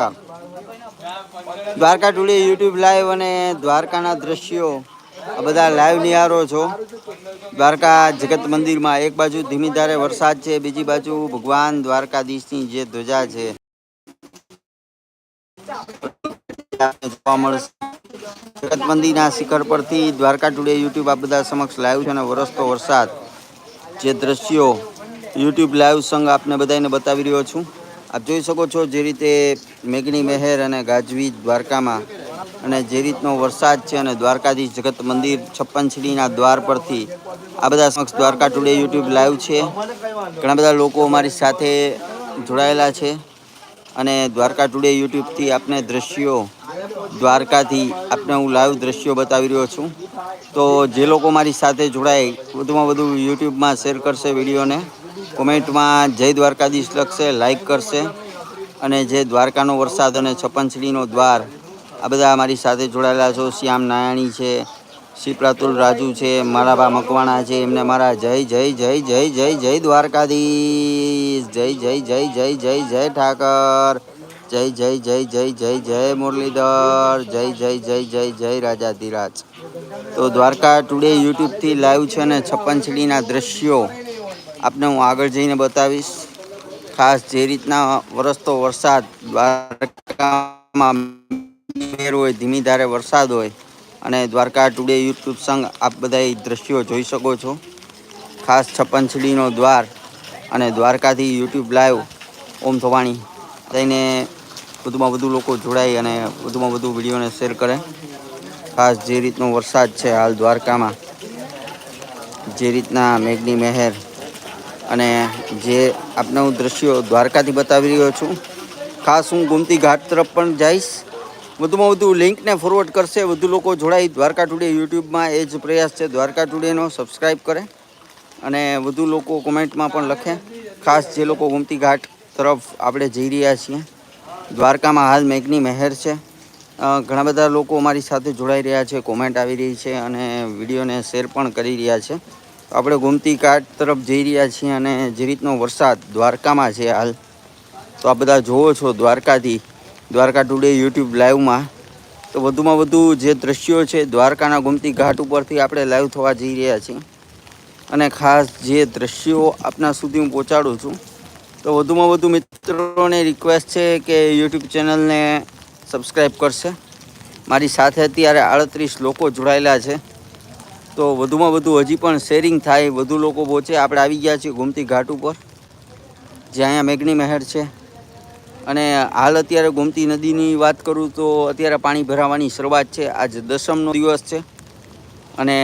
Dwarka. Dwarka today YouTube live અને દ્વારકાના દ્રશ્યો, આ બધા લાઈવ નિહારો છો. દ્વારકા જગત મંદિરમાં એક બાજુ ધીમી ધારે વરસાદ છે, બીજી બાજુ ભગવાન દ્વારકાધીશની જે ધ્વજા છે. જોવા મળશે. જગત મંદિરના શિખર પરથી દ્વારકા ટુડે યુટ્યુબ આ બધા સમક્ષ લાઈવ છે અને વરસતો વરસાદ. જે દ્રશ્યો યુટ્યુબ લાઈવ સંગ આપને બધાને બતાવી રહ્યો છું. આપ જોઈ શકો છો જે રીતે મેઘની મહેર અને ગાજવીજ દ્વારકામાં અને જે રીતનો વરસાદ છે અને દ્વારકાધીશ જગત મંદિર છપ્પન દ્વાર પરથી આ બધા સમક્ષ દ્વારકા ટુડે યુટ્યુબ લાઈવ છે. ઘણા બધા લોકો અમારી સાથે જોડાયેલા છે અને દ્વારકા ટુડે યુટ્યુબથી આપને દ્રશ્યો દ્વારકાથી આપને હું લાઈવ દ્રશ્યો બતાવી રહ્યો છું. તો જે લોકો મારી સાથે જોડાય, વધુમાં વધુ યુટ્યુબમાં શેર કરશે વિડીયોને. કોમેન્ટમાં જય દ્વારકાધીશ લખશે લાઈક કરશે અને જે દ્વારકાનો વરસાદ અને છપ્પનછડીનો દ્વાર આ બધા મારી સાથે જોડાયેલા છો શ્યામ નાયાણી છે શિપ્રાતુલ રાજુ છે મારા બા મકવાણા છે એમને મારા જય જય જય જય જય જય દ્વારકાધીશ જય જય જય જય જય જય ઠાકર જય જય જય જય જય જય મુરલીધર જય જય જય જય જય રાજા ધીરાજ તો દ્વારકા ટુડે યુટ્યુબથી લાઈવ છે ને છપ્પનછડીના દ્રશ્યો આપને હું આગળ જઈને બતાવીશ. ખાસ જે રીતના વરસતો વરસાદ, દ્વારકામાં મેર હોય, ધીમી ધારે વરસાદ હોય અને દ્વારકા ટુડે યુટ્યુબ સંગ આપ બધા દ્રશ્યો જોઈ શકો છો. ખાસ છપ્પનછડીનો દ્વાર અને દ્વારકાથી યુટ્યુબ લાઈવ ઓમ થવાણી થઈને વધુમાં વધુ લોકો જોડાય અને વધુમાં વધુ વિડીયોને શેર કરે. ખાસ જે રીતનો વરસાદ છે હાલ દ્વારકામાં, જે રીતના મેઘની મહેર અને જે આપને હું દ્રશ્યો દ્વારકાથી બતાવી રહ્યો છું. ખાસ હું ગોમતી ઘાટ તરફ પણ જઈશ. વધુમાં વધુ લિંકને ફોરવર્ડ કરશે. વધુ લોકો જોડાઈ દ્વારકા ટુડે યુટ્યુબમાં. એ જ પ્રયાસ છે દ્વારકા ટુડેનો સબસ્ક્રાઈબ કરે અને વધુ લોકો કોમેન્ટમાં પણ લખે. ખાસ જે લોકો ગોમતી ઘાટ તરફ આપણે જઈ રહ્યા છીએ. દ્વારકામાં હાલ મેઘની મહેર છે. ઘણા બધા લોકો અમારી સાથે જોડાઈ રહ્યા છે, કોમેન્ટ આવી રહી છે અને વિડીયોને શેર પણ કરી રહ્યા છે. આપણે ગોમતી ઘાટ તરફ જઈ રહ્યા છીએ અને જે રીતનો વરસાદ દ્વારકામાં છે હાલ, તો આ બધા જોવો છો દ્વારકાથી, દ્વારકા ટુડે યુટ્યુબ લાઈવમાં. તો વધુમાં વધુ જે દ્રશ્યો છે દ્વારકાના ગોમતી ઘાટ ઉપરથી આપણે લાઈવ થવા જઈ રહ્યા છીએ. અને ખાસ જે દ્રશ્યો આપના સુધી હું પહોંચાડું છું. તો વધુમાં વધુ મિત્રોને રિક્વેસ્ટ છે કે યુટ્યુબ ચેનલને સબસ્ક્રાઈબ કરશે. મારી સાથે અત્યારે આડત્રીસ લોકો જોડાયેલા છે. તો વધુમાં વધુ હજી પણ શેરિંગ થાય. વધુ લોકો પહોંચે. આપણે આવી ગયા છીએ ગોમતી ઘાટ ઉપર, જ્યાં અહીંયા મેઘની મહેર છે. અને હાલ અત્યારે ગોમતી નદીની વાત કરું તો અત્યારે પાણી ભરાવાની શરૂઆત છે. આજ દસમનો દિવસ છે. અને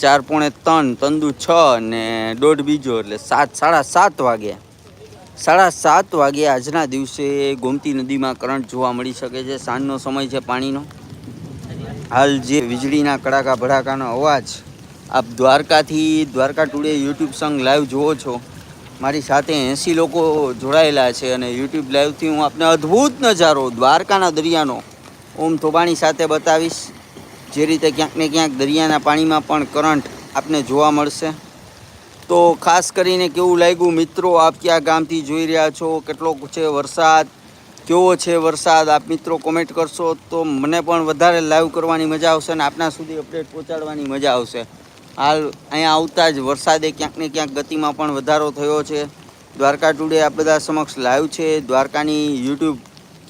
ચાર પોણે ત્રણ, તંદુ છ અને દોઢ બીજો, એટલે સાત, સાડા સાત વાગ્યા. સાડા સાત વાગે આજના દિવસે ગોમતી નદીમાં કરંટ જોવા મળી શકે છે. સાંજનો સમય છે પાણીનો. હાલ જે વીજળીના કડાકા ભડાકાનો અવાજ, આપ દ્વારકાથી દ્વારકા ટુડે યુટ્યુબ સંગ લાઈવ જુઓ છો. મારી સાથે એંસી લોકો જોડાયેલા છે અને યુટ્યુબ લાઈવથી હું આપને અદ્ભુત નજારો દ્વારકાના દરિયાનો ઓમ થોબાણી સાથે બતાવીશ. જે રીતે ક્યાંક ને ક્યાંક દરિયાના પાણીમાં પણ કરંટ આપને જોવા મળશે. તો ખાસ કરીને કેવું લાગ્યું? મિત્રો, આપ ક્યાં ગામથી જોઈ રહ્યા છો? કેટલો છે વરસાદ? કેવો છે વરસાદ? આપ મિત્રો કોમેન્ટ કરશો તો મને પણ વધારે લાઈવ કરવાની મજા આવશે અને આપના સુધી અપડેટ પહોંચાડવાની મજા આવશે. હાલ અહીંયા આવતા જ વરસાદે ક્યાંક ને ક્યાંક ગતિમાં પણ વધારો થયો છે. દ્વારકા ટુડે આ બધા સમક્ષ લાઈવ છે. દ્વારકાની યુટ્યુબ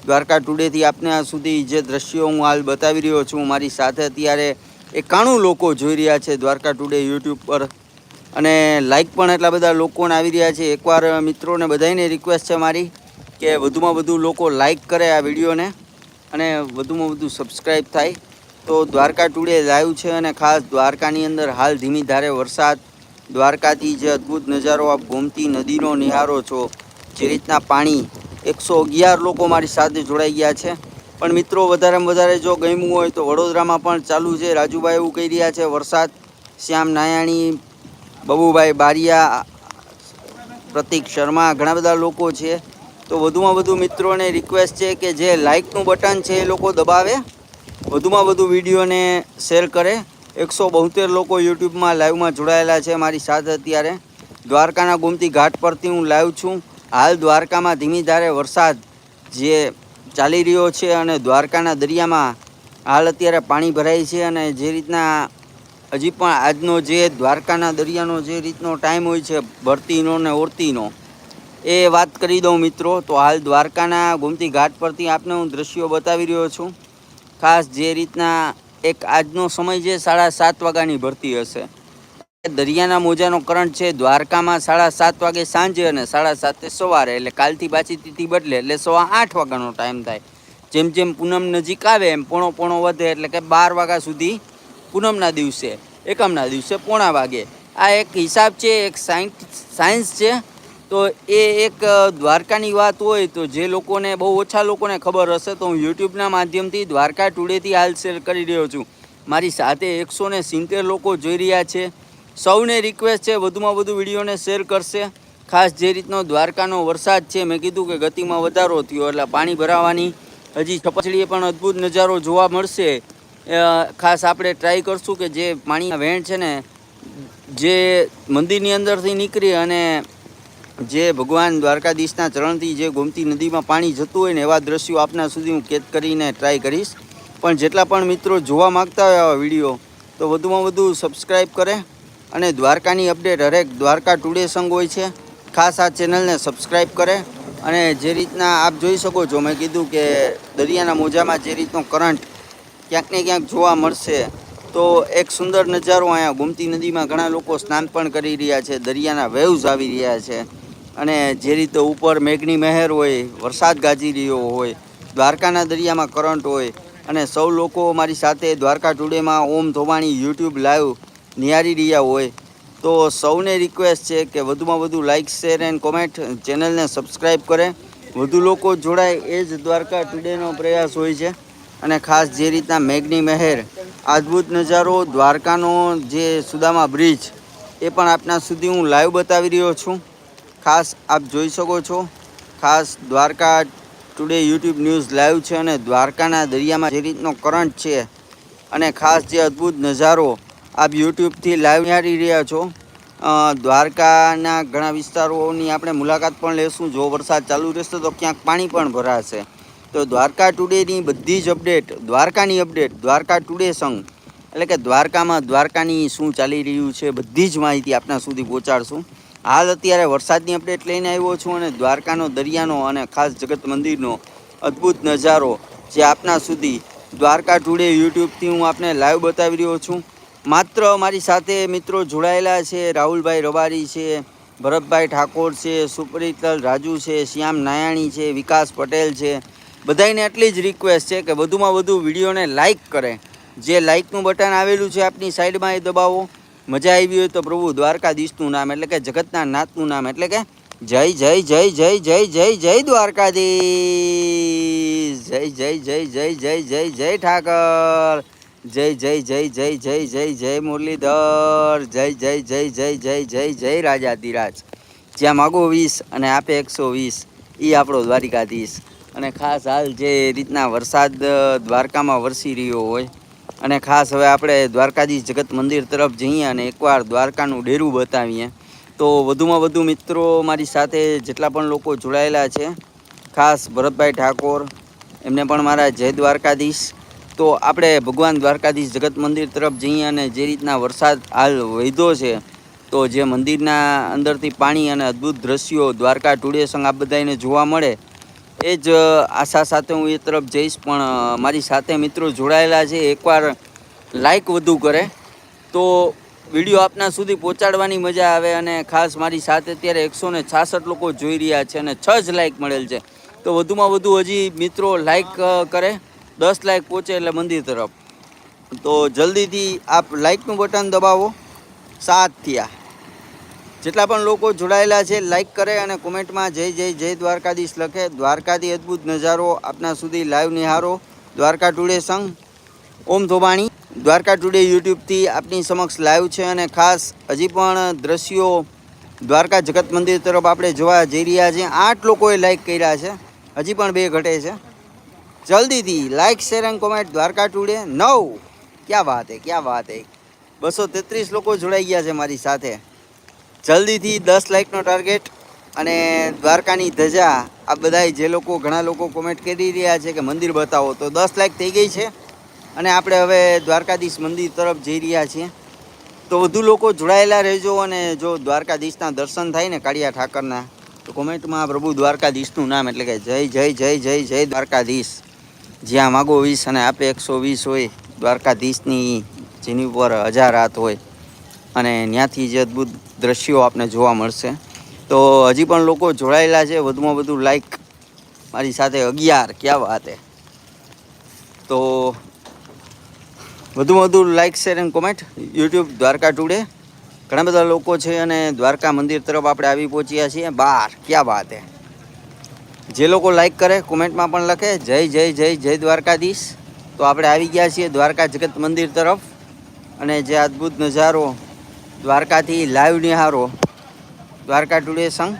દ્વારકા ટુડેથી આપને સુધી જે દ્રશ્યો હું હાલ બતાવી રહ્યો છું, મારી સાથે અત્યારે એકાણું લોકો જોઈ રહ્યા છે દ્વારકા ટુડે યુટ્યુબ પર. અને લાઈક પણ એટલા બધા લોકોને આવી રહ્યા છે. એકવાર મિત્રોને બધાને રિક્વેસ્ટ છે મારી. કે વધુમાં વધુ લોકો લાઈક કરે આ વિડીયોને અને વધુમાં વધુ સબસ્ક્રાઈબ થાય. તો દ્વારકા ટુડે લાઈવ છે અને ખાસ દ્વારકાની અંદર હાલ ધીમી ધારે વરસાદ. દ્વારકાથી જે અદ્ભુત નજારો આપ ગોમતી નદીનો નિહારો છો, જે રીતના પાણી, એકસો અગિયાર લોકો મારી સાથે જોડાઈ ગયા છે. પણ મિત્રો, વધારેમાં વધારે જો ગમ્યું હોય તો વડોદરામાં પણ ચાલુ છે. રાજુભાઈ એવું કહી રહ્યા છે, વરસાદ. શ્યામ નાયાણી બબુભાઈ બારિયા, પ્રતિક શર્મા, ઘણા બધા લોકો છે. તો વધુમાં વધુ મિત્રોને રિક્વેસ્ટ છે કે જે લાઇકનું બટન છે એ લોકો દબાવે. વધુમાં વધુ વિડીયોને શેર કરે. એકસો બોતેર લોકો યુટ્યુબમાં લાઈવમાં જોડાયેલા છે મારી સાથે અત્યારે. દ્વારકાના ગુમતી ઘાટ પરથી હું લાઈવ છું. હાલ દ્વારકામાં ધીમી ધારે વરસાદ જે ચાલી રહ્યો છે અને દ્વારકાના દરિયામાં હાલ અત્યારે પાણી ભરાય છે અને જે રીતના હજી પણ આજનો જે દ્વારકાના દરિયાનો જે રીતનો ટાઈમ હોય છે, ભરતીનો ને ઓરતીનો એ વાત કરી દઉં મિત્રો, તો હાલ દ્વારકાના ગોમતી ઘાટ પરથી આપને હું દ્રશ્યો બતાવી રહ્યો છું. ખાસ જે રીતના એક આજનો સમય છે, સાડા સાત વાગ્યાની ભરતી હશે. દરિયાના મોજાનો કરંટ છે, દ્વારકામાં સાડા સાત વાગે સાંજે અને સાડા સાતે સવારે, એટલે કાલથી પાછી તિથિ બદલે, એટલે સવા આઠ વાગ્યાનો ટાઈમ થાય. જેમ જેમ પૂનમ નજીક આવે, એમ પોણો પોણો વધે, એટલે કે બાર વાગ્યા સુધી પૂનમના દિવસે, એકમના દિવસે પોણા વાગે. આ એક હિસાબ છે, એક સાયન્સ સાયન્સ છે તો એ એક દ્વારકાની વાત હોય તો જે લોકોને, બહુ ઓછા લોકોને ખબર હશે તો હું યુટ્યુબના માધ્યમથી દ્વારકા ટુડેથી હાલ શેર કરી રહ્યો છું. મારી સાથે એકસો ને સિત્તેર લોકો જોઈ રહ્યા છે. સૌને રિક્વેસ્ટ છે વધુમાં વધુ વિડીયોને શેર કરશે. ખાસ જે રીતનો દ્વારકાનો વરસાદ છે, મેં કીધું કે ગતિમાં વધારો થયો એટલે પાણી ભરાવાની હજી છપછડીએ પણ અદ્ભુત નજારો જોવા મળશે. ખાસ આપણે ટ્રાય કરશું કે જે પાણીના વહેણ છે ને, જે મંદિરની અંદરથી નીકળી અને જે ભગવાન દ્વારકાધીશના ચરણથી જે ગોમતી નદીમાં પાણી જતું હોય ને એવા દ્રશ્યો આપના સુધી હું કેદ કરીને ટ્રાય કરીશ. પણ જેટલા પણ મિત્રો જોવા માગતા હોય આવા વીડિયો તો વધુમાં વધુ સબસ્ક્રાઈબ કરે અને દ્વારકાની અપડેટ હરેક દ્વારકા ટુડે સંગ હોય છે. ખાસ આ ચેનલને સબસ્ક્રાઈબ કરે અને જે રીતના આપ જોઈ શકો છો, મેં કીધું કે દરિયાના મોજામાં જે રીતનો કરંટ ક્યાંક ને ક્યાંક જોવા મળશે, તો એક સુંદર નજારો અહીંયા ગોમતી નદીમાં ઘણા લોકો સ્નાન પણ કરી રહ્યા છે, દરિયાના વેવ્સ આવી રહ્યા છે. અને જે રીતે ઉપર મેઘની મહેર હોય, વરસાદ ગાજી રહ્યો હોય, દ્વારકાના દરિયામાં કરંટ હોય અને સૌ લોકો મારી સાથે દ્વારકા ટુડેમાં ઓમ ધોવાણી યુટ્યુબ લાઈવ નિહારી રહ્યા હોય, તો સૌને રિક્વેસ્ટ છે કે વધુમાં વધુ લાઇક શેર એન્ડ કોમેન્ટ ચેનલને સબસ્ક્રાઈબ કરે. વધુ લોકો જોડાય એ જ દ્વારકા ટુડેનો પ્રયાસ હોય છે. અને ખાસ જે રીતના મેઘની મહેર, અદ્ભુત નજારો, દ્વારકાનો જે સુદામા બ્રિજ એ પણ આપના સુધી હું લાઈવ બતાવી રહ્યો છું. ખાસ આપ જોઈ શકો છો. ખાસ Dwarka today YouTube news live છે અને દ્વારકાના દરિયામાં જે રીતનો કરંટ છે અને ખાસ જે અદ્ભુત નજારો આપ યુટ્યુબથી લાઈવ નિહાળી રહ્યા છો. દ્વારકાના ઘણા વિસ્તારોની આપણે મુલાકાત પણ લેશું. જો વરસાદ ચાલુ રહેશે તો ક્યાંક પાણી પણ ભરાશે. તો દ્વારકા ટુડેની બધી જ અપડેટ દ્વારકાની અપડેટ દ્વારકા ટુડે સંઘ એટલે કે દ્વારકામાં દ્વારકાની શું ચાલી રહ્યું છે બધી જ માહિતી આપના સુધી પહોંચાડશું. હાલ અત્યારે વરસાદની અપડેટ લઈને આવ્યો છું અને દ્વારકાનો, દરિયાનો અને ખાસ જગત મંદિરનો અદ્ભુત નજારો જે આપના સુધી દ્વારકા ટુડે યુટ્યુબથી હું આપને લાઈવ બતાવી રહ્યો છું. માત્ર મારી સાથે મિત્રો જોડાયેલા છે, રાહુલભાઈ રબારી છે, ભરતભાઈ ઠાકોર છે સુપ્રીતલ રાજુ છે, શ્યામ નાયાણી છે, વિકાસ પટેલ છે. બધાને એટલી જ રિક્વેસ્ટ છે કે વધુમાં વધુ વિડીયોને લાઇક કરે. જે લાઇકનું બટન આવેલું છે આપની સાઈડમાં એ દબાવો. મજા આવી હોય તો પ્રભુ દ્વારકાધીશનું નામ એટલે કે જગતના નાથનું નામ એટલે કે જય જય જય જય જય જય જય દ્વારકાધીશ જય જય જય જય જય જય જય ઠાકર જય જય જય જય જય જય જય મુરલીધર જય જય જય જય જય જય જય રાજાધિરાજ જ્યાં માગો વીસ અને આપે એકસો વીસ એ આપણો દ્વારિકાધીશ અને ખાસ હાલ જે રીતના વરસાદ દ્વારકામાં વરસી રહ્યો હોય અને ખાસ હવે આપણે દ્વારકાધીશ જગત મંદિર તરફ જઈએ અને એકવાર દ્વારકાનું ડેરું બતાવીએ. તો વધુમાં વધુ મિત્રો મારી સાથે જેટલા પણ લોકો જોડાયેલા છે, ખાસ ભરતભાઈ ઠાકોર, એમને પણ મારા જય દ્વારકાધીશ. તો આપણે ભગવાન દ્વારકાધીશ જગત મંદિર તરફ જઈએ અને જે રીતના વરસાદ હાલ વહેતો છે, તો જે મંદિરના અંદરથી પાણી અને અદ્ભુત દ્રશ્યો દ્વારકા ટુડે સંગ આ બધાને જોવા મળે એ જ આશા સાથે હું એ તરફ જઈશ, પણ મારી સાથે મિત્રો જોડાયેલા છે, એકવાર લાઈક વધુ કરે. તો વીડિયો આપના સુધી પહોંચાડવાની મજા આવે અને ખાસ મારી સાથે અત્યારે એકસો ને છાસઠ લોકો જોઈ રહ્યા છે અને છ જ લાઈક મળેલ છે. તો વધુમાં વધુ હજી મિત્રો લાઈક કરે, દસ લાઈક પહોંચે એટલે મંદિર તરફ. તો જલ્દીથી આપ લાઈકનું બટન દબાવો. સાત થયા. જેટલા પણ લોકો જોડાયેલા છે લાઈક કરે અને કોમેન્ટમાં જય જય જય દ્વારકાધીશ લખે. દ્વારકાથી અદ્ભુત નજારો આપના સુધી લાઈવ નિહારો. દ્વારકા ટુડે સંઘ, ઓમ ધોબાણી. દ્વારકા ટુડે યુટ્યુબથી આપની સમક્ષ લાઈવ છે અને ખાસ હજી પણ દ્રશ્યો દ્વારકા જગત મંદિર તરફ આપણે જોવા જઈ રહ્યા છીએ. આઠ લોકોએ લાઈક કર્યા છે. હજી પણ બે ઘટે છે. જલ્દીથી like share and comment Dwarka today નવ. ક્યાં વાત હે? ક્યાં વાત હે? બસો તેત્રીસ લોકો જોડાઈ ગયા છે મારી સાથે. જલ્દીથી દસ લાઈકનો ટાર્ગેટ અને દ્વારકાની ધજા, આ બધા જે લોકો, ઘણા લોકો કોમેન્ટ કરી રહ્યા છે કે મંદિર બતાવો. તો દસ લાઇક થઈ ગઈ છે અને આપણે હવે દ્વારકાધીશ મંદિર તરફ જઈ રહ્યા છીએ. તો વધુ લોકો જોડાયેલા રહેજો અને જો દ્વારકાધીશના દર્શન થાય ને કાળિયા ઠાકરના, તો કોમેન્ટમાં પ્રભુ દ્વારકાધીશનું નામ એટલે કે જય જય જય જય જય દ્વારકાધીશ. જ્યાં માગો વીસ અને આપે એકસો વીસ હોય, દ્વારકાધીશની જેની ઉપર હજાર હાથ હોય. અને ત્યાંથી જે અદ્ભુત દ્રશ્યો આપને જોવા મળશે. તો હજી પણ લોકો જોડાયેલા છે, વધુમાં વધુ લાઈક મારી સાથે અગિયાર, ક્યાં વાત હે? તો વધુમાં વધુ like share and comment YouTube Dwarka today ઘણા બધા લોકો છે અને દ્વારકા મંદિર તરફ આપણે આવી પહોંચ્યા છીએ. બાર, ક્યાં વાત હે? જે લોકો લાઈક કરે, કોમેન્ટમાં પણ લખે, જય જય જય જય દ્વારકાધીશ. તો આપણે આવી ગયા છીએ દ્વારકા જગત મંદિર તરફ. અને જે અદ્ભુત નજારો દ્વારકાથી લાઈવ નિહારો. દ્વારકા ટુડે સંઘ,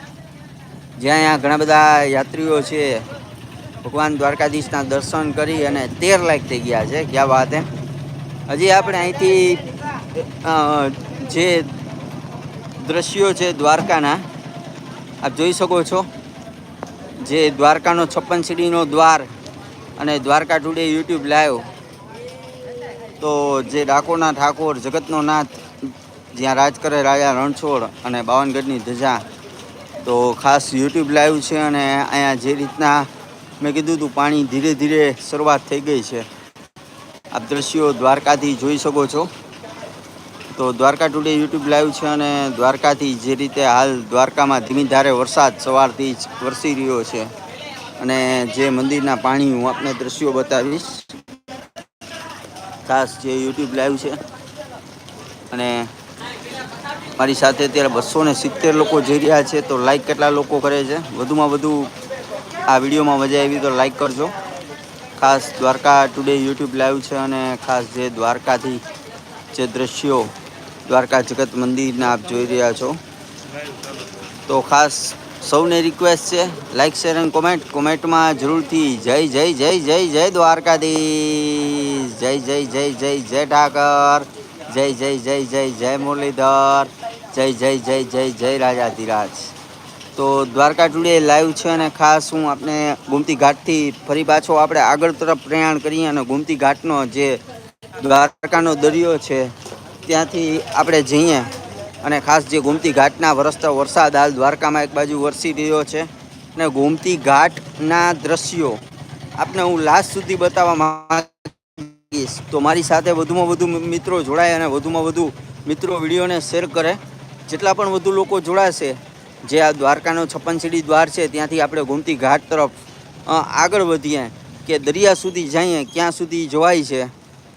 જ્યાં અહીંયા ઘણા બધા યાત્રીઓ છે, ભગવાન દ્વારકાધીશના દર્શન કરી અને તેર લાખ થઈ ગયા છે. ક્યાં વાત હજી આપણે અહીંથી જે દ્રશ્યો છે દ્વારકાના, આપ જોઈ શકો છો. જે દ્વારકાનો છપ્પન સીડીનો દ્વાર અને દ્વારકા ટુડે યુટ્યુબ લાઈવ. તો જે ડાકોરના ઠાકોર, જગતનો નાથ જ્યાં રાજ કરે રાજા રણછોડ અને બાવનગઢની ધજા. તો ખાસ યુટ્યુબ લાઈવ છે અને અહીંયા જે રીતના મેં કીધું હતું, પાણી ધીરે ધીરે શરૂઆત થઈ ગઈ છે. આપ દ્રશ્યો દ્વારકાથી જોઈ શકો છો. તો દ્વારકા ટુડે યુટ્યુબ લાઈવ છે અને દ્વારકાથી જે રીતે હાલ દ્વારકામાં ધીમી ધારે વરસાદ સવારથી જ વરસી રહ્યો છે. અને જે મંદિરના પાણી હું આપને દ્રશ્યો બતાવીશ. ખાસ જે યુટ્યુબ લાઈવ છે. અને મારી સાથે અત્યારે બસો ને સિત્તેર લોકો જઈ રહ્યા છે તો લાઈક કેટલા લોકો કરે છે? વધુમાં વધુ આ વિડીયોમાં મજા આવી તો લાઈક કરજો. ખાસ દ્વારકા ટુડે યુટ્યુબ લાઈવ છે અને ખાસ જે દ્વારકાથી જે દ્રશ્યો દ્વારકા જગત મંદિરના આપ જોઈ રહ્યા છો. તો ખાસ સૌને રિક્વેસ્ટ છે લાઈક શેર એન્ડ કોમેન્ટ કોમેન્ટમાં જરૂરથી જય જય જય જય જય દ્વારકાધીશ. જય જય જય જય જય ઠાકર. જય જય જય જય જય મુરલીધર. જય જય જય જય જય રાજાધિરાજ તો દ્વારકા ટુડે લાઈવ છે અને ખાસ હું આપણે ગુમતી ઘાટથી ફરી પાછો આપણે આગળ તરફ પ્રયાણ કરીએ અને ગુમતી ઘાટનો જે દ્વારકાનો દરિયો છે, ત્યાંથી આપણે જઈએ. અને ખાસ જે ગોમતી ઘાટના વરસતા વરસાદ હાલ દ્વારકામાં એક બાજુ વરસી રહ્યો છે. અને ગોમતી ઘાટના દ્રશ્યો આપને હું લાસ્ટ સુધી બતાવવા માંગીશ. તો મારી સાથે વધુમાં વધુ મિત્રો જોડાય અને વધુમાં વધુ મિત્રો વિડીયોને શેર કરે. જેટલા પણ વધુ લોકો જોડાશે, જે આ દ્વારકાનો છપ્પન સીડી દ્વાર છે, ત્યાંથી આપણે ગોમતી ઘાટ તરફ આગળ વધીએ કે દરિયા સુધી જઈએ, ક્યાં સુધી જવાય છે,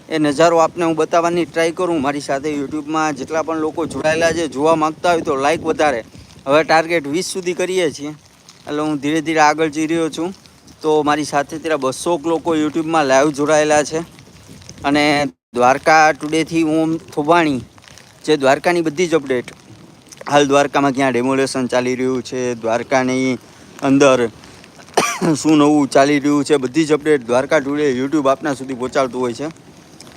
એ નજારો આપને હું બતાવવાની ટ્રાય કરું. મારી સાથે યુટ્યુબમાં જેટલા પણ લોકો જોડાયેલા છે, જોવા માંગતા હોય તો લાઇક વધારે. હવે ટાર્ગેટ વીસ સુધી કરીએ છીએ. એટલે હું ધીરે ધીરે આગળ જઈ રહ્યો છું. તો મારી સાથે ત્યારે બસો લોકો યુટ્યુબમાં લાઈવ જોડાયેલા છે. અને દ્વારકા ટુડેથી હું થોબાણી, જે દ્વારકાની બધી જ અપડેટ હાલ દ્વારકામાં ક્યાં ડેમોલેશન ચાલી રહ્યું છે, દ્વારકાની અંદર શું નવું ચાલી રહ્યું છે, બધી જ અપડેટ દ્વારકા ટુડે યુટ્યુબ આપના સુધી પહોંચાડતું હોય છે.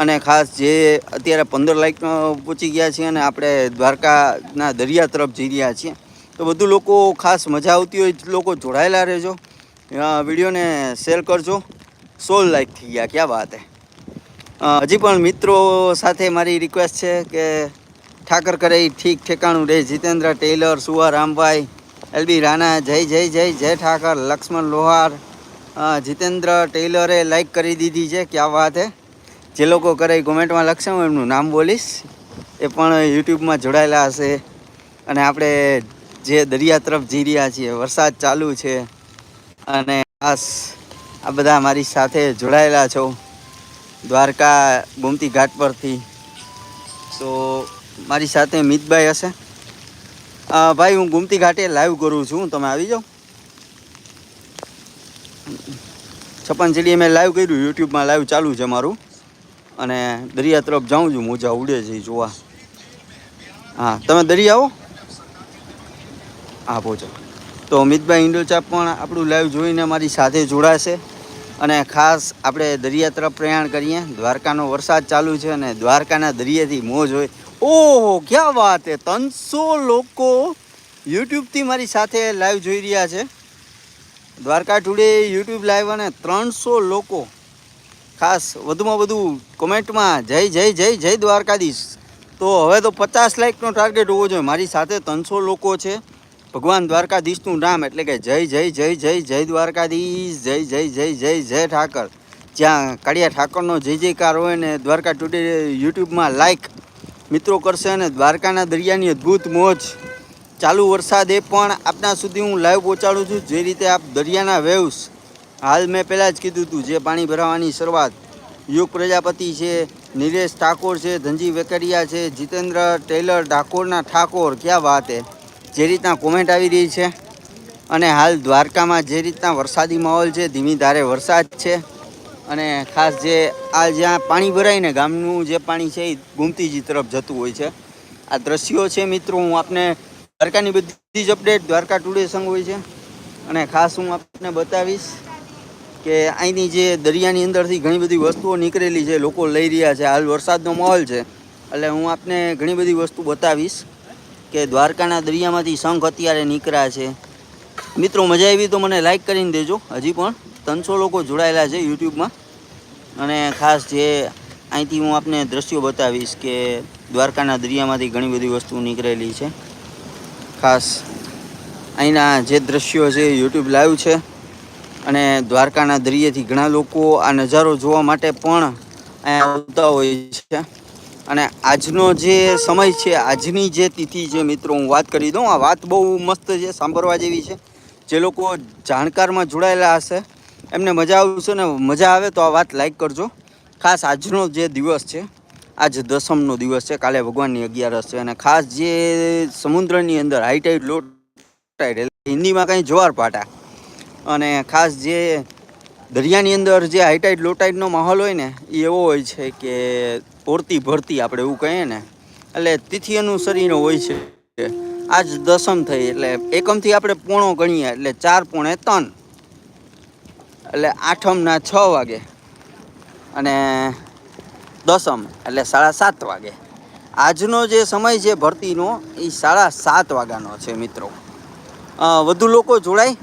અને ખાસ જે અત્યારે પંદર લાઇક પહોંચી ગયા છીએ અને આપણે દ્વારકાના દરિયા તરફ જઈ રહ્યા છીએ. તો બધું લોકો ખાસ મજા આવતી હોય, લોકો જોડાયેલા રહેજો. વિડીયોને શેર કરજો. સોળ લાઇક થઈ ગયા, ક્યાં વાત હે. હજી પણ મિત્રો સાથે મારી રિક્વેસ્ટ છે કે ઠાકર કરે ઠીક ઠેકાણું રે. જીતેન્દ્ર, ટેલર સુવા રામભાઈ, એલબી રાણા, જય જય જય જય ઠાકર, લક્ષ્મણ લોહાર. જીતેન્દ્ર, ટેલરે લાઈક કરી દીધી છે. ક્યાં વાત હે? જે લોકો કરે કોમેન્ટમાં લખશે, હું એમનું નામ બોલીશ. એ પણ યુટ્યુબમાં જોડાયેલા હશે. અને આપણે જે દરિયા તરફ જઈ રહ્યા છીએ, વરસાદ ચાલુ છે. અને ખાસ આ બધા મારી સાથે જોડાયેલા છો. દ્વારકા ગોમતી ઘાટ પરથી. તો મારી સાથે મિતભાઈ હશે. ભાઈ, હું ગુમતી ઘાટે લાઈવ કરું છું. તમે આવી જાઓ. છપ્પન સીડી મેં લાઈવ કર્યું. યુટ્યુબમાં લાઈવ ચાલુ છે મારું. અને દરિયા તરફ જાઉં છું. મોજા ઉડે છે જોવા. હા, તમે દરિયા આવો. હા, પહોંચો. તો અમિતભાઈ ઇન્ડોચા પણ આપણું લાઈવ જોઈને મારી સાથે જોડાશે. અને ખાસ આપણે દરિયા તરફ પ્રયાણ કરીએ. દ્વારકાનો વરસાદ ચાલુ છે અને દ્વારકાના દરિયાથી મોજ હોય ઓહો, ક્યાં વાત હે? ત્રણસો લોકો યુટ્યુબથી મારી સાથે લાઈવ જોઈ રહ્યા છે. દ્વારકા ટુડે યુટ્યુબ લાઈવ અને ત્રણસો લોકો. ખાસ વધુમાં વધુ કોમેન્ટમાં જય જય જય જય દ્વારકાધીશ. તો હવે તો પચાસ લાઈકનો ટાર્ગેટ હોવો જોઈએ. મારી સાથે ત્રણસો લોકો છે. ભગવાન દ્વારકાધીશનું નામ એટલે કે જય જય જય જય જય દ્વારકાધીશ, જય જય જય જય જય ઠાકર. જ્યાં કાળિયા ઠાકરનો જય જયકાર હોય ને દ્વારકા ટુડે યુટ્યુબમાં લાઈક મિત્રો કરશે અને દ્વારકાના દરિયાની અદ્ભુત મોજ. ચાલુ વરસાદે પણ આપના સુધી હું લાઈવ પહોંચાડું છું જે રીતે આપ દરિયાના વેવ્સ. હાલ મેં પહેલાં જ કીધું હતું, જે પાણી ભરાવાની શરૂઆત. યુગ પ્રજાપતિ છે, નિલેશ ઠાકોર છે, ધનજી વેકરિયા છે, જીતેન્દ્ર ટેલર ઠાકોરના ઠાકોર, ક્યાં વાત જે રીતના કોમેન્ટ આવી રહી છે. અને હાલ દ્વારકામાં જે રીતના વરસાદી માહોલ છે, ધીમી ધારે વરસાદ છે. અને ખાસ જે આ જ્યાં પાણી ભરાય ને ગામનું જે પાણી છે એ ગુમતીજી તરફ જતું હોય છે. આ દ્રશ્યો છે મિત્રો, હું આપને દ્વારકાની બધી જ અપડેટ દ્વારકા ટુડે સંગ હોય છે. અને ખાસ હું આપને બતાવીશ કે અહીંની જે દરિયાની અંદરથી ઘણી બધી વસ્તુઓ નીકળેલી છે, લોકો લઈ રહ્યા છે. હાલ વરસાદનો માહોલ છે. એટલે હું આપને ઘણી બધી વસ્તુ બતાવીશ કે દ્વારકાના દરિયામાંથી શંખ અત્યારે નીકળ્યા છે. મિત્રો, મજા આવી તો મને લાઈક કરીને દેજો, હજી પણ. ત્રણસો લોકો જોડાયેલા છે યુટ્યુબમાં. અને ખાસ જે અહીંથી હું આપને દ્રશ્યો બતાવીશ કે દ્વારકાના દરિયામાંથી ઘણી બધી વસ્તુ નીકળેલી છે. ખાસ અહીંના જે દ્રશ્યો છે યુટ્યુબ લાઈવ છે. અને દ્વારકાના દરિયેથી ઘણા લોકો આ નજારો જોવા માટે પણ અહીંયા આવતા હોય છે. અને આજનો જે સમય છે, આજની જે તિથિ છે મિત્રો, હું વાત કરી દઉં. આ વાત બહુ મસ્ત છે, સાંભળવા જેવી છે. જે લોકો જાણકારમાં જોડાયેલા હશે. એમને મજા આવશે ને મજા આવે તો આ વાત લાઈક કરજો. ખાસ આજનો જે દિવસ છે, આજ દસમનો દિવસ છે, કાલે ભગવાનની અગિયારસ છે અને ખાસ જે સમુદ્રની અંદર હાઈ ટાઈડ લો એટલે હિન્દીમાં કંઈ જવાર પાટા. અને ખાસ જે દરિયાની અંદર જે હાઈ ટાઈડ લો ટાઈડનો માહોલ હોય ને એ એવો હોય છે કે પૂરતી ભરતી આપણે એવું કહીએ ને, એટલે તિથિ અનુસરીને હોય છે. આજ દસમ થઈ એટલે એકમથી આપણે પોણો ગણીએ, એટલે ચાર પોણે ત્રણ એટલે આઠમના છ વાગે અને દસમ એટલે સાડા સાત વાગે. આજનો જે સમય છે ભરતીનો એ સાડા સાત વાગ્યાનો છે મિત્રો. વધુ લોકો જોડાય.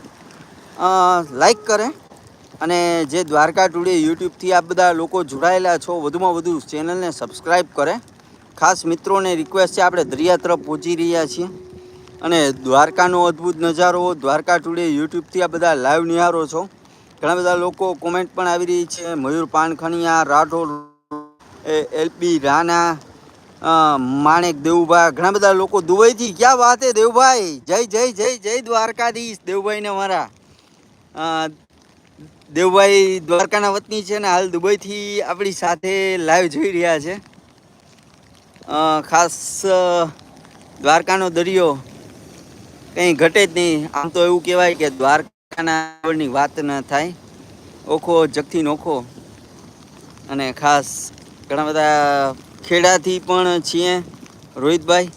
લાઈક કરે અને જે દ્વારકા ટુડે યુટ્યુબથી આ બધા લોકો જોડાયેલા છો, વધુમાં વધુ ચેનલને સબસ્ક્રાઈબ કરે. ખાસ મિત્રોને રિક્વેસ્ટ છે આપણે દરિયા તરફ પહોંચી રહ્યા છીએ. અને દ્વારકાનો અદ્ભુત નજારો, દ્વારકા ટુડે યુટ્યુબથી આ બધા લાઈવ નિહારો છો. ઘણા બધા લોકો કોમેન્ટ પણ આવી રહી છે. મયુર પાનખણિયા રાઠોડ, એ એલપી રાણા માણેક દેવુભાઈ ઘણા બધા લોકો દુબઈથી. ક્યાં વાત હે દેવભાઈ? જય જય જય જય દ્વારકાધીશ. દેવભાઈને મારા દેવભાઈ દ્વારકાના વતની છે ને હાલ દુબઈથી આપણી સાથે લાઈવ જોઈ રહ્યા છે. ખાસ દ્વારકાનો દરિયો કંઈ ઘટે જ નહીં. આમ તો એવું કહેવાય કે દ્વારકાના આગળની વાત ન થાય. ઓખો જગથી નોખો અને ખાસ ઘણા બધા ખેડાથી પણ છીએ. રોહિતભાઈ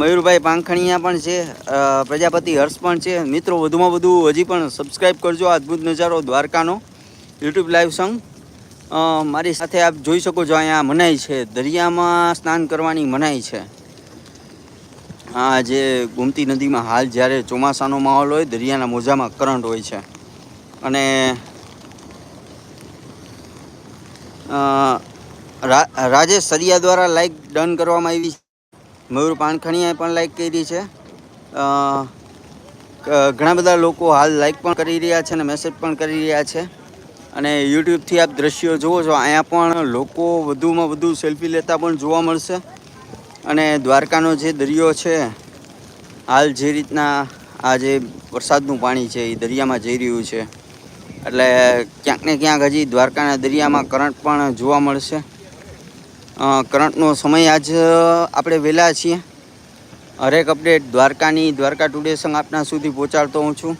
મયુરભાઈ પાંખણીયા પણ છે પ્રજાપતિ હર્ષ પણ છે. મિત્રો, વધુમાં વધુ હજી પણ સબસ્ક્રાઈબ કરજો અદ્ભુત નજારો દ્વારકાનો. યુટ્યુબ લાઈવ સંગ મારી સાથે આપ જોઈ શકો છો અહીંયા મનાઈ છે. દરિયામાં સ્નાન કરવાની મનાઈ છે. આ જે ગોમતી નદીમાં હાલ જ્યારે ચોમાસાનો માહોલ હોય, દરિયાના મોજામાં કરંટ હોય છે. અને રાજેશ સરિયા દ્વારા લાઈક ડન કરવામાં આવી છે. મયુર પાનખણીયાએ પણ લાઈક કરી છે. ઘણા બધા લોકો હાલ લાઈક પણ કરી રહ્યા છે અને મેસેજ પણ કરી રહ્યા છે. અને યુટ્યુબથી આપ દ્રશ્યો જુઓ છો, અહીંયા પણ લોકો વધુમાં વધુ સેલ્ફી લેતા પણ જોવા મળશે. અને દ્વારકાનો જે દરિયો છે, હાલ જે રીતના આ જે વરસાદનું પાણી છે, એ દરિયામાં જઈ રહ્યું છે. એટલે ક્યાંક ને ક્યાંક હજી દ્વારકાના દરિયામાં કરંટ પણ જોવા મળશે. કરંટનો સમય આજ આપણે વહેલા છીએ. હરેક અપડેટ દ્વારકાની દ્વારકા ટુડે સંગ આપના સુધી પહોંચાડતો હું છું.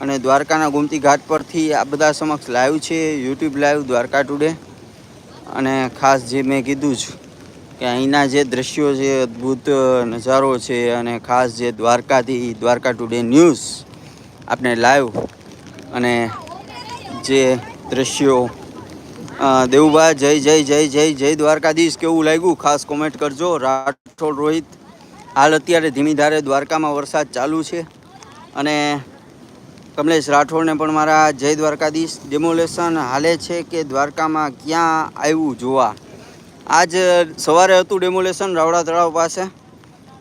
અને દ્વારકાના ગોમતી ઘાટ પરથી આ બધા સમક્ષ લાઈવ છે, યુટ્યુબ લાઈવ દ્વારકા ટુડે. અને ખાસ જે મેં કીધું જ કે અહીંના જે દ્રશ્યો છે, અદ્ભુત નજારો છે અને ખાસ જે દ્વારકાથી દ્વારકા ટુડે ન્યૂઝ આપણે લાઈવ અને જે દ્રશ્યો દેવુભા, જય જય જય જય જય દ્વારકાધીશ કેવું લાગ્યું? ખાસ કોમેન્ટ કરજો. રાઠોડ રોહિત, હાલ અત્યારે ધીમી ધારે દ્વારકામાં વરસાદ ચાલુ છે અને કમલેશ રાઠોડને પણ મારા જય દ્વારકાધીશ ડેમોલેશન હાલે છે કે દ્વારકામાં ક્યાં આવ્યું જોવા? આજ સવારે હતું ડેમોલેશન રાવડા તળાવ પાસે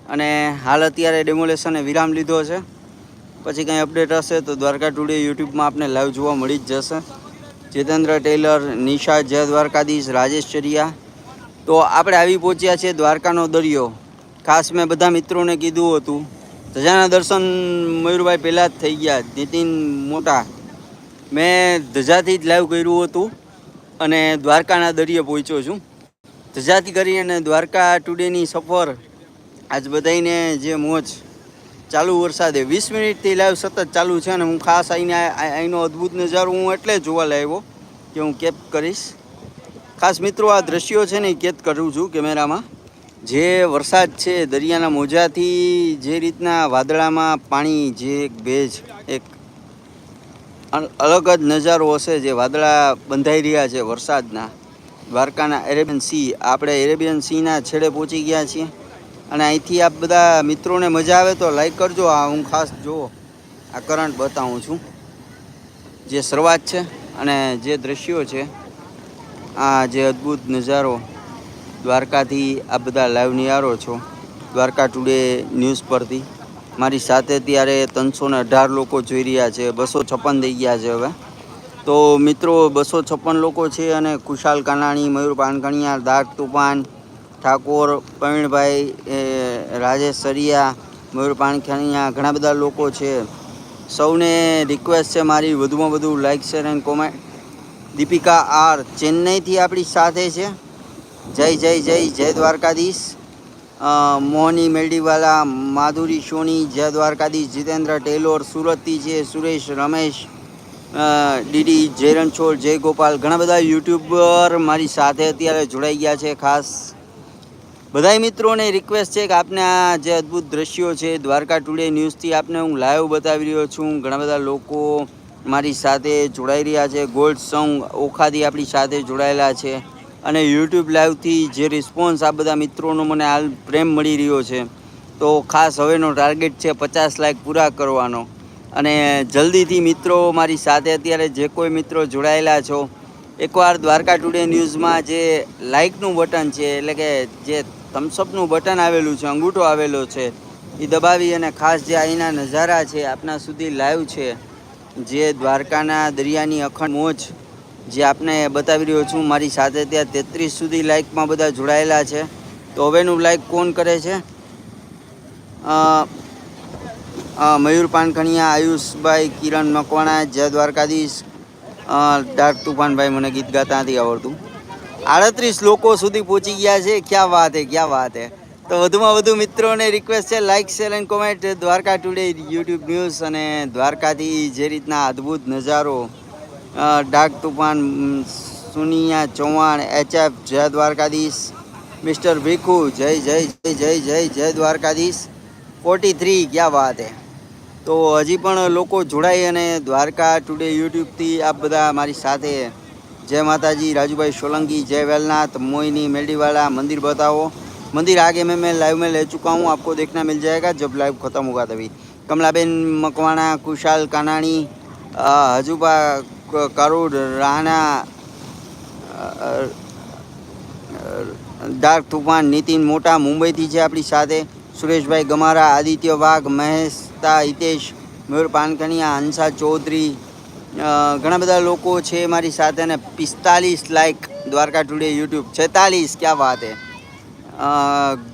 અને હાલ અત્યારે ડેમોલેશને વિરામ લીધો છે. પછી કંઈ અપડેટ હશે તો દ્વારકા ટુડે યુટ્યુબમાં આપને લાઈવ જોવા મળી જ જશે. જીતેન્દ્ર ટેલર, નિશા, જય દ્વારકાધીશ, રાજેશ ચરિયા. તો આપણે આવી પહોંચ્યા છે દ્વારકાનો દરિયો. ખાસ મેં બધા મિત્રોને કીધું હતું. ધજાના દર્શન મયુરભાઈ પહેલાં જ થઈ ગયા, નીતિન મોટા. મેં ધજાથી જ લાઈવ કર્યું હતું અને દ્વારકાના દરિયે પહોંચ્યો છું. ધજાથી કરી અને દ્વારકા ટુડેની સફર આજ બધાઈને જે મોજ, ચાલુ વરસાદે. વીસ મિનિટથી લાઈવ સતત ચાલુ છે અને હું ખાસ આવીને અહીંનો અદ્ભુત નજારો હું એટલે જોવા લાવ્યો કે હું કેપ કરીશ. ખાસ મિત્રો, આ દ્રશ્યો છે ને કેદ કરું છું કેમેરામાં. જે વરસાદ છે, દરિયાના મોજાથી જે રીતના વાદળામાં પાણી, જે એક ભેજ, એક અલગ જ નજારો હશે જે વાદળા બંધાઈ રહ્યા છે વરસાદના. દ્વારકાના એરેબિયન સી આપણે એરેબિયન સીના છેડે પહોંચી ગયા છીએ. અને અહીંથી આપ બધા મિત્રોને મજા આવે તો લાઈક કરજો. આ હું ખાસ જો આ કરંટ બતાવું છું. જે શરૂઆત છે અને જે દ્રશ્યો છે, આ જે અદ્ભુત નજારો દ્વારકાથી આ બધા લાઈવ નિહારો છો. દ્વારકા ટુડે ન્યૂઝ પરથી. મારી સાથે ત્યારે ત્રણસો ને અઢાર લોકો જોઈ રહ્યા છે. બસો છપ્પન થઈ ગયા છે હવે. તો મિત્રો બસો છપ્પન લોકો છે અને ખુશાલ કાનાણી, મયુર પાનકણિયા દાગ તુફાન ઠાકોર, પ્રવીણભાઈ રાજેશ સરિયા, મયુર પાનખણિયા ઘણા બધા લોકો છે. સૌને રિક્વેસ્ટ છે મારી વધુમાં વધુ like share and comment Deepika R ચેન્નઈથી આપણી સાથે છે. જય જય જય જય દ્વારકાધીશ. મોહની મેલડીવાલા, માધુરી સોની, જય દ્વારકાધીશ, જીતેન્દ્ર ટેલોર, સુરતથી છે, સુરેશ, રમેશ ડીડી જય રણછોડ જય ઘણા બધા યુટ્યુબર મારી સાથે અત્યારે જોડાઈ ગયા છે ખાસ. બધાય મિત્રોને રિક્વેસ્ટ છે કે આપને આ જે અદ્ભુત દ્રશ્યો છે, દ્વારકા ટુડે ન્યૂઝથી આપને હું લાઈવ બતાવી રહ્યો છું. ઘણા બધા લોકો મારી સાથે જોડાઈ રહ્યા છે. ગોલ્ડ સોંગ ઓખાથી આપણી સાથે જોડાયેલા છે. અને યુટ્યુબ લાઈવથી જે રિસ્પોન્સ આ બધા મિત્રોનો મને હાલ પ્રેમ મળી રહ્યો છે. તો ખાસ હવેનો ટાર્ગેટ છે પચાસ લાખ પૂરા કરવાનો. અને જલ્દીથી મિત્રો મારી સાથે અત્યારે જે કોઈ મિત્રો જોડાયેલા છો, એકવાર દ્વારકા ટુડે ન્યૂઝમાં જે લાઇકનું બટન છે, એટલે કે જે થમ્સઅપનું બટન આવેલું છે, અંગૂઠો આવેલો છે, એ દબાવી અને ખાસ જે અહીંના નજારા છે, આપના સુધી લાઈવ છે, જે દ્વારકાના દરિયાની અખંડ મોજ જે આપને બતાવી રહ્યો છું, મારી સાથે ત્યાં તેત્રીસ સુધી લાઇકમાં બધા જોડાયેલા છે, તો હવેનું લાઇક કોણ કરે છે? મયુર પાનખણિયા, આયુષભાઈ કિરણ મકવાણા જય દ્વારકાધીશ ડાર્ક તુફાનભાઈ મને ગીત ગાતા નથી આવડતું. આડત્રીસ લોકો સુધી પહોંચી ગયા છે. ક્યાં વાત હે, ક્યાં વાત હે. તો વધુમાં વધુ મિત્રોને રિક્વેસ્ટ છે like share and comment Dwarka today YouTube news અને દ્વારકાથી જે રીતના અદ્ભુત નજારો ડાક તુફાન સુનિયા ચૌહાણ એચએફ જય દ્વારકાધીશ મિસ્ટર ભીખુ જય જય જય જય જય જય, દ્વારકાધીશ. ફોર્ટી થ્રી ક્યાં વાત હે. તો હજી પણ લોકો જોડાઈ અને દ્વારકા ટુડે યુટ્યુબથી આપ બધા મારી સાથે जय माता जी राजू भाई सोलंकी जय वेलनाथ मोहिनी मेलडीवाला मंदिर बताओ मंदिर आगे में मैं लाइव में ले चुका हूँ आपको देखना मिल जाएगा जब लाइव खत्म होगा तभी कमलाबेन मकवाणा कुशाल कानाणी अ, हजूबा क- करूड राणा અ, ડાર્ક તુફાન નીતિન મોટા મુંબઈથી છે આપણી સાથે સુરેશભાઈ ગમારા આદિત્ય વાઘ મહેશતા હિતેશ મયુર પાનકણિયા હંસા ચૌધરી ઘણા બધા લોકો છે મારી સાથે અને પિસ્તાલીસ લાઈક દ્વારકા ટુડે યુટ્યુબ. છેતાલીસ, ક્યાં વાત હે?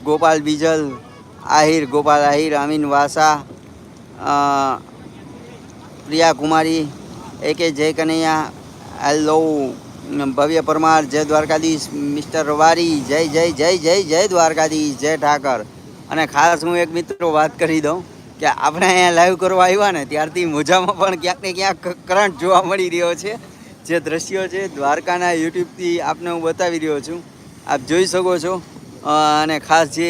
ગોપાલ બીજલ, આહિર, ગોપાલ આહિર, અમીન વાસા પ્રિયા કુમારી એ કે જય કનૈયા, હેલો, ભવ્ય પરમાર, જય દ્વારકાધીશ, મિસ્ટર રવારી, જય જય જય જય જય દ્વારકાધીશ, જય ઠાકર. અને ખાસ હું એક મિત્રો વાત કરી દઉં. કે આપણે અહીંયા લાઈવ કરવા આવ્યા ને ત્યારથી મોજામાં પણ ક્યાંક ને ક્યાંક કરંટ જોવા મળી રહ્યો છે. જે દ્રશ્યો છે દ્વારકાના યુટ્યુબથી આપને હું બતાવી રહ્યો છું. આપ જોઈ શકો છો. અને ખાસ જે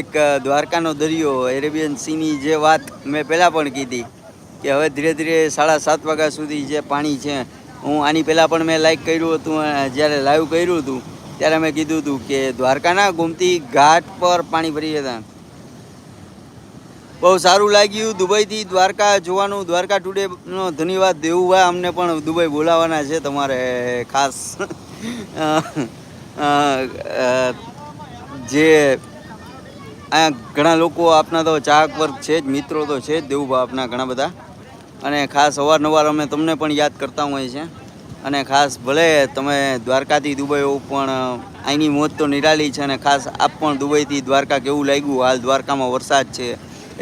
એક દ્વારકાનો દરિયો એરેબિયન સીની જે વાત મેં પહેલાં પણ કીધી કે હવે ધીરે ધીરે સાડા સાત વાગ્યા સુધી જે પાણી છે, હું આની પહેલાં પણ મેં લાઈક કર્યું હતું જ્યારે લાઈવ કર્યું હતું, ત્યારે મેં કીધું હતું કે દ્વારકાના ગોમતી ઘાટ પર પાણી ભરી હતા. બહુ સારું લાગ્યું. દુબઈથી દ્વારકા જોવાનું. દ્વારકા ટુડેનો ધન્યવાદ દેવુભાઈ અમને પણ દુબઈ બોલાવવાના છે તમારે ખાસ. જે અહીંયા ઘણા લોકો આપના તો ચાહક વર્ગ છે જ, મિત્રો તો છે જ દેવુભા આપના ઘણા બધા. અને ખાસ અવારનવાર અમે તમને પણ યાદ કરતા હોઈએ છીએ. અને ખાસ ભલે તમે દ્વારકાથી દુબઈ હોવ, પણ અહીંની મોજ તો નિરાલી છે. અને ખાસ આપ પણ દુબઈથી દ્વારકા કેવું લાગ્યું? હાલ દ્વારકામાં વરસાદ છે.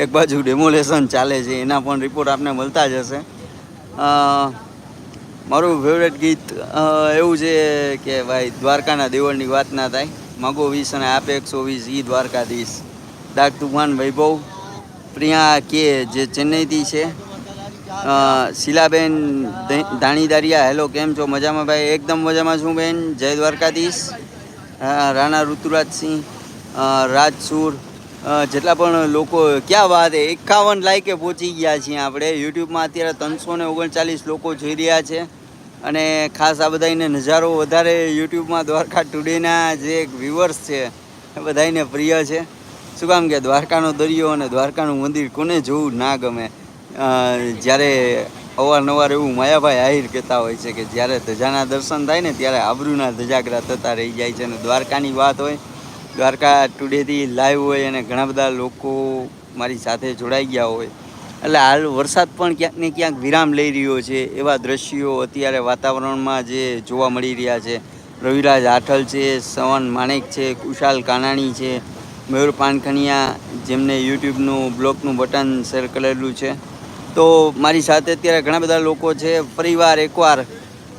એક બાજુ ડેમોલેશન ચાલે છે, એના પણ રિપોર્ટ આપને મળતા જ હશે. મારું ફેવરેટ ગીત એવું છે કે ભાઈ, દ્વારકાના દેવળની વાત ના થાય. માગો વીસ અને આપે એકસો વીસ, ઈ દ્વારકાધીશ. ડાક તુફાન વૈભવ, પ્રિયા કે જે ચેન્નઈથી છે. શીલાબેન દાણીદારિયા હેલો, કેમ છો? મજામાં ભાઈ? એકદમ મજામાં છું બેન. જય દ્વારકાધીશ. રાણા ઋતુરાજસિંહ રાજસુર જેટલા પણ લોકો ક્યાં વાત એકાવન લાઈકે પહોંચી ગયા છીએ આપણે. યુટ્યુબમાં અત્યારે ત્રણસો ને ઓગણચાલીસ લોકો જોઈ રહ્યા છે. અને ખાસ આ બધાને નજારો વધારે યુટ્યુબમાં દ્વારકા ટુડેના જે વ્યુઅર્સ છે, એ બધાને પ્રિય છે. શું કામ કે દ્વારકાનો દરિયો અને દ્વારકાનું મંદિર કોને જોવું ના ગમે? જ્યારે અવારનવાર એવું માયાભાઈ આહિર કહેતા હોય છે કે જ્યારે ધજાના દર્શન થાય ને ત્યારે આબરૂના ધજાગરા થતા રહી જાય છે અને દ્વારકાની વાત હોય દ્વારકા ટુડેથી લાઈવ હોય અને ઘણા બધા લોકો મારી સાથે જોડાઈ ગયા હોય. એટલે હાલ વરસાદ પણ ક્યાંક ને ક્યાંક વિરામ લઈ રહ્યો છે. એવા દ્રશ્યો અત્યારે વાતાવરણમાં જે જોવા મળી રહ્યા છે. રવિરાજ આઠલ છે, સવન માણેક છે, કુશાલ કાનાણી છે, મયુર પાનખણિયા જેમને યુટ્યુબનું, બ્લોગનું બટન શેર કરેલું છે. તો મારી સાથે અત્યારે ઘણા બધા લોકો છે. ફરીવાર એકવાર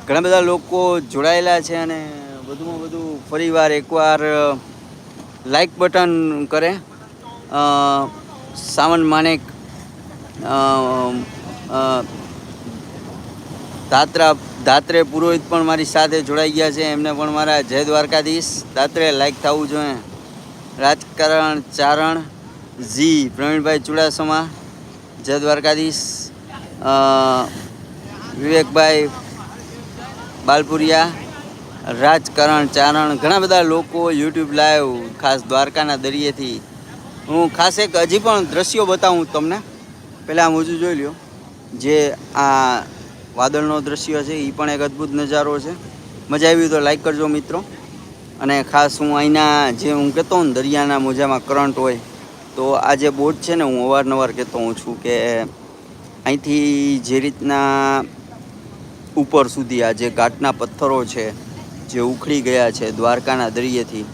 ઘણા બધા લોકો જોડાયેલા છે અને વધુમાં વધુ ફરીવાર એકવાર લાઈક બટન કરે. સાવન માણેક દાત્રા, દાત્રે પુરોહિત પણ મારી સાથે જોડાઈ ગયા છે. એમને પણ મારા જય દ્વારકાધીશ. દાત્રે લાઈક થવું જોઈએ. રાજકારણ ચારણ ઝી પ્રવીણભાઈ ચુડાસમા, જય દ્વારકાધીશ. વિવેકભાઈ બાલપુરિયા રાજકારણ, ચારણ, ઘણા બધા લોકો યુટ્યુબ લાઈવ ખાસ દ્વારકાના દરિયેથી. હું ખાસ એક હજી પણ દ્રશ્યો બતાવું તમને. પહેલાં મોજું જોઈ લ્યો. જે આ વાદળનો દ્રશ્ય છે એ પણ એક અદ્ભુત નજારો છે. મજા આવી તો લાઈક કરજો મિત્રો. અને ખાસ હું અહીંના જે હું કહેતો હું દરિયાના મોજામાં કરંટ હોય, તો આ જે બોટ છે ને, હું અવારનવાર કહેતો હોઉં છું કે અહીંથી જે રીતના ઉપર સુધી આ જે ઘાટના પથ્થરો છે જે ઉખડી ગયા છે દ્વારકાના દરિયેથી.